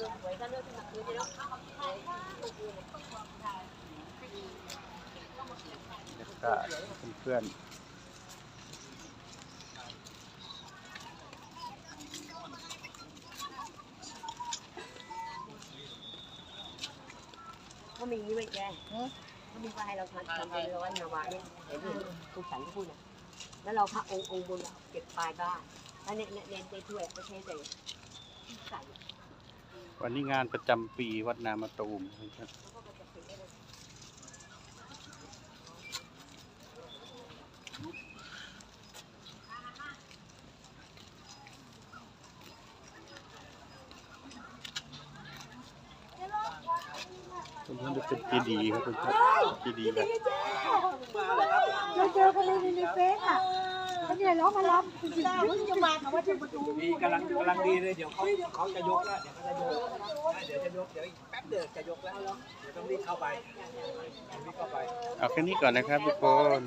แล้วก็เพื่อนเขามีนี่ไว้แกเขามีว่าให้เราทำทำเป็นร้อยนาวาเนี่ยเห็นไหมคุณสันก็พูดนะแล้วเราพระองค์องค์บนเก็บปลายบ้านแล้วเนี่ยเนี่ยเนี่ยในถ้วยก็เทใส่ใส่ๆ วันนี้งานประจำปีวัดนามะตูมนะครับตรงนั้นจะเป็นเจดีย์ครับคุณครับเจดีย์แบบเราเจอกันในในเฟซอะ มันเนี่ยร้อมารับจริงๆเพิ่งจะมาแต่ว่าจะมาดูดีกำลังกำลังดีเลยเดี๋ยวเขาเขาจะยกแล้วเดี๋ยวเขาจะยกเดี๋ยวจะยกเดี๋ยวอีกแป๊บเดียวจะยกแล้วเดี๋ยวต้องรีบเข้าไปรีบเข้าไป เอาแค่นี้ก่อนนะครับทุกคน